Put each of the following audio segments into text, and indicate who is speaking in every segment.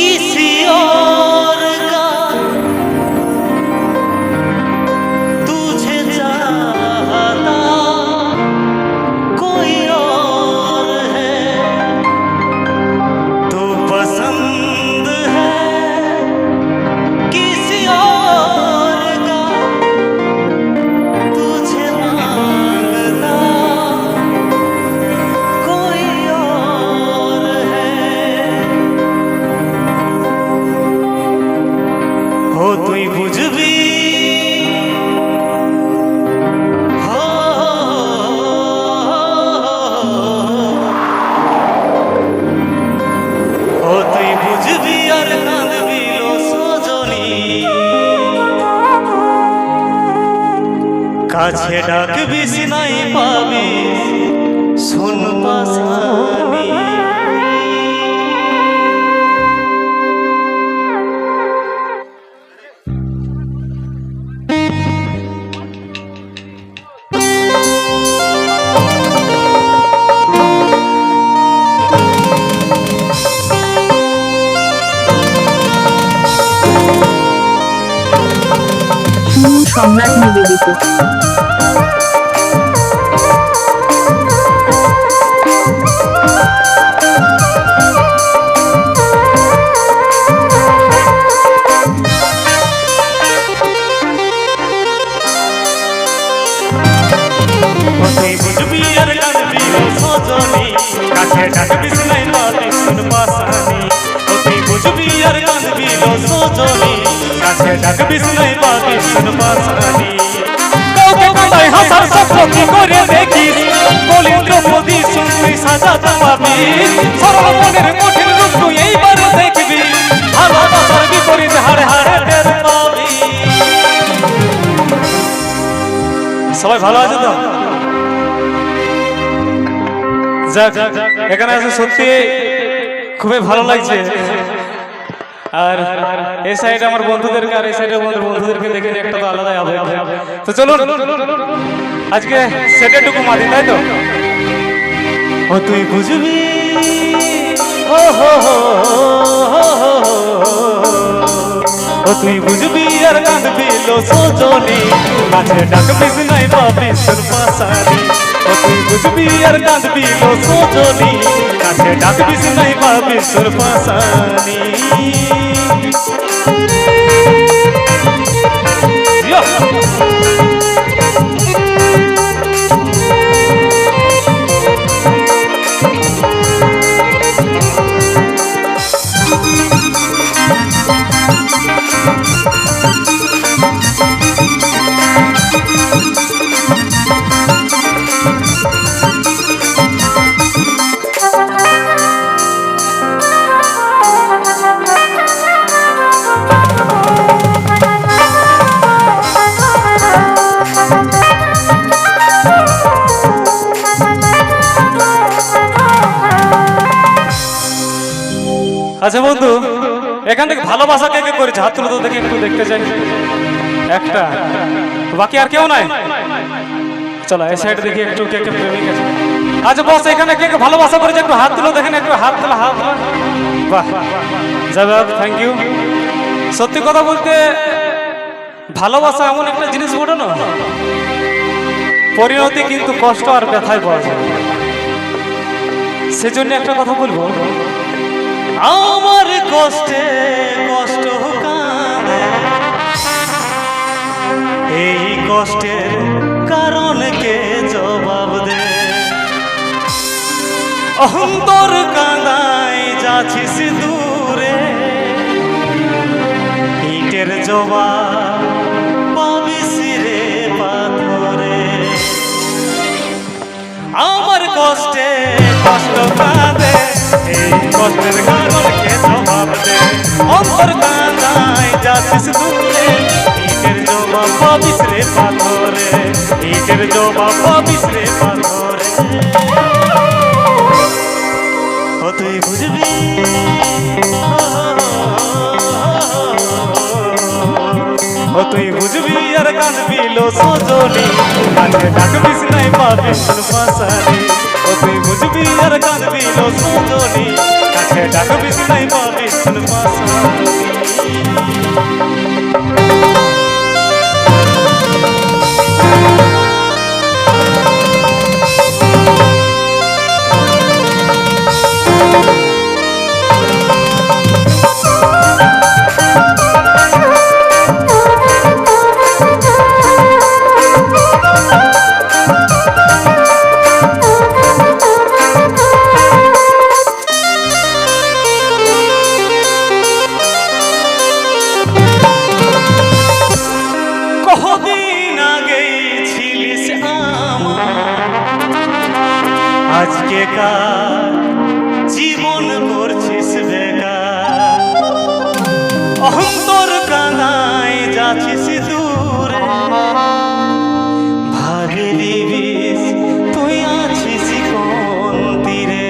Speaker 1: is কাছে ডাকবি Sinai পাবি। শোন পাশানি।
Speaker 2: সম্রাট নিবেদিত।
Speaker 1: আর কাঁদবি লো সজনী। কাছে ডাকবি সিনাই পাবি শোন পাশানি ও তুই বুঝবি আর কাঁদবি লো সজনী। কাছে ডাকবি সিনাই পাবি শোন পাশানি কাউকে কাঁদাই হাসার সবাই ভালো আছে তো? যাক, এখানে আছে সত্যি, খুবই ভালো লাগছে। আর এই সাইডে আমার বন্ধুদেরকে আর এই সাইডে আমাদের বন্ধুদেরকে দেখে একটা তো আলাদাই আবেগ। তো চলুন, আজকে সেটেটুকু মারি তাই তো? ও, তুই বুঝবি? ও, হো হো ও, তুই বুঝবি আর কাঁদবি, লো, সজনী। কাছে ডাকবি নাই পাবি সুর পাশানি ও তুই বুঝবি আর কাঁদবি লো সজনী কাছে ডাকবি নাই পাবি সুর পাশানি আচ্ছা বন্ধু, এখান থেকে ভালোবাসা কে কে করেছে? হাত তুলে তো দেখি, একটু দেখতে চাই। একটা। বাকি আর কেউ নাই? চলো, এই সাইড দেখি একটু কে কে প্রেমিক আছে। আচ্ছা বস, এখানে কে কে ভালোবাসা করেছে? একটু হাত তুলে, দেখেন, একটু হাত তুলে, হাত। বাহ। যাবে থ্যাংক ইউ সত্যি কথা বলতে ভালোবাসা এমন একটা জিনিস বলো না পরিণতি কিন্তু কষ্ট আর ব্যথায় পাওয়া যায়। সেজন্য একটা কথা বলব আমার কষ্টে কষ্ট কাঁদে এই কষ্টের কারণ কে জবাব দে? অন্তর কাঁদায় যাচ্ছিস দূরে। ইটের জবাব কষ্টে কষ্ট কাঁদে, এই কষ্টের জবা পবিত্রে পাথরে। ও তুই বুঝবি? ও তুই বুঝবি আর কাঁদবি লো সজনি। কানে ডাকবিস নাই পাবি পাশারি ও তুই বুঝবি আর কাঁদবি লো সজনি। কাছে ডাকবিস নাই পাবি পাশারি আজকে কার জীবন করছিস বেকার? অহন্তর কানায় যাচ্ছিস দূরে। ভাগে দিবিস, তুই আছিস কোন তীরে?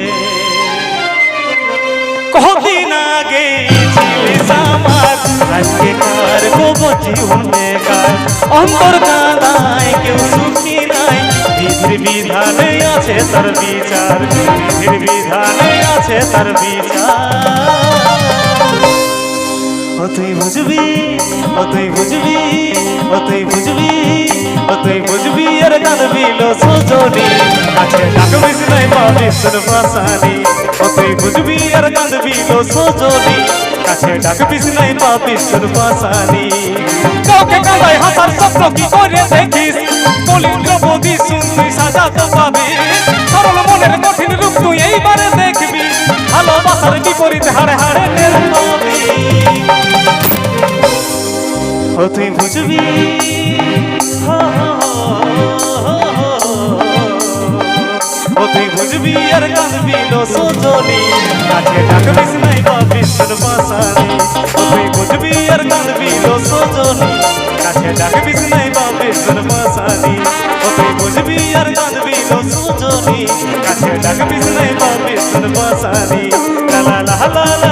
Speaker 1: কদিন আগে ছিলিস আমার, আজকে কার গোবর জীবন বেকার? অন্তর কানায় কেউ সুখী নাই। বিধির বিধানে আছে তার বিচার বিধির বিধানে আছে তার বিচার। ও তুই বুঝবি ও তুই বুঝবি ও তুই বুঝবি। তুই বুঝবি আর কাঁদবি লো সজনি। কাছে ডাকবি নাই পাবি তোর বাসানি ও তুই বুঝবি আর কাঁদবি লো সজনি। কাছে ডাকবি নাই পাবি তোর বাসানি কাউকে কাঁদাই হাসার স্বপ্ন কি করে দেখিস? বলি দ্রৌপদী সুন্দরী সাজা তো পাবি সরল মনের কঠিন রূপ তুই এইবারে দেখবি। ভালোবাসার বিপরীত হাড়ে হাড়ে টের পাবি। ও তুই বুঝবি সোজনি কাছে ডাকবিস নাই পাবি তোর বাসানি তুই বুঝবি আর কাঁদবি লো সোজনি কাছে ডাকবিস নাই পাবি তোর বাসানি তুই বুঝবি আর কাঁদবি লো সোজনি কাছে ডাকবিস নাই পাবি তোর বাসানি লা লা লা লা